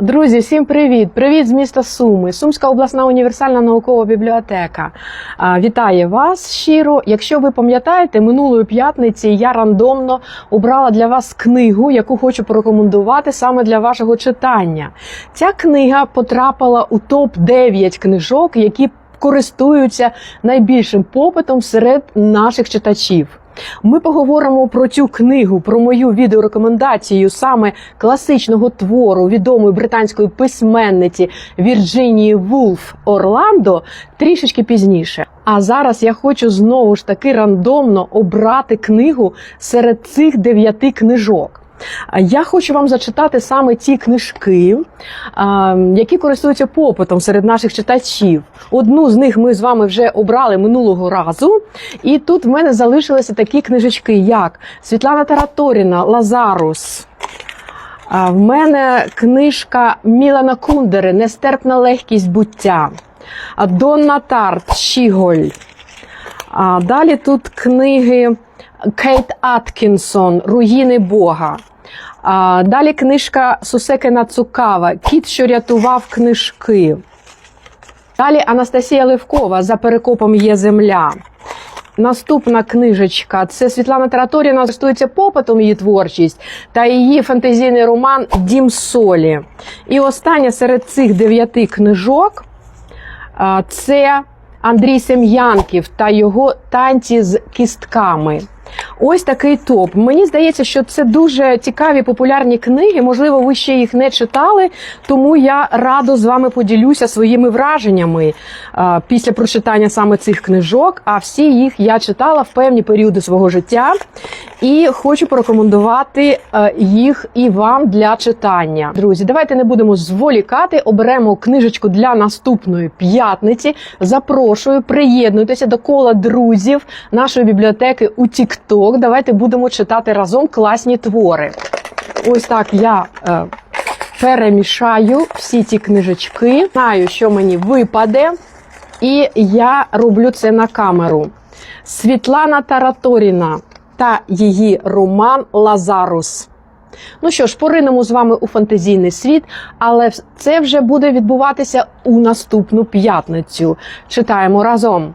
Друзі, всім привіт! Привіт з міста Суми. Сумська обласна універсальна наукова бібліотека. А, Вітає вас щиро. Якщо ви пам'ятаєте, минулої п'ятниці я рандомно обрала для вас книгу, яку хочу порекомендувати саме для вашого читання. Ця книга потрапила у топ 9 книжок, які користуються найбільшим попитом серед наших читачів. Ми поговоримо про цю книгу, про мою відеорекомендацію саме класичного твору відомої британської письменниці Вірджинії Вулф Орландо трішечки пізніше. А зараз я хочу знову ж таки рандомно обрати книгу серед цих дев'яти книжок. Я хочу вам зачитати саме ті книжки, які користуються попитом серед наших читачів. Одну з них ми з вами вже обрали минулого разу. І тут в мене залишилися такі книжечки, як Світлана Тараторіна, Лазарус. В мене книжка Мілана Кундери Нестерпна легкість буття. Донна Тарт Щіголь. А далі тут книги Кейт Аткінсон Руїни Бога. А, далі книжка Сусеки Нацукава Кіт, що рятував книжки. Далі Анастасія Левкова За перекопом є земля. Наступна книжечка це Світлана Тараторіна користується попитом її творчість та її фантазійний роман Дім солі. І остання серед цих дев'яти книжок це Андрій Сем'янків та його танці з кістками. Ось такий топ. Мені здається, що це дуже цікаві популярні книги. Можливо, ви ще їх не читали, тому я радо з вами поділюся своїми враженнями а, після прочитання саме цих книжок. А всі їх я читала в певні періоди свого життя і хочу порекомендувати е, їх і вам для читання. Друзі, давайте не будемо зволікати. Оберемо книжечку для наступної п'ятниці. Запрошую, приєднуйтеся до кола друзів нашої бібліотеки у TikTok. Давайте будемо читати разом класні твори. Ось так я е, перемішаю всі ці книжечки. Знаю, що мені випаде, і я роблю це на камеру. Світлана Тараторіна та її роман Лазарус. Ну що ж, поринемо з вами у фантазійний світ, але це вже буде відбуватися у наступну п'ятницю. Читаємо разом.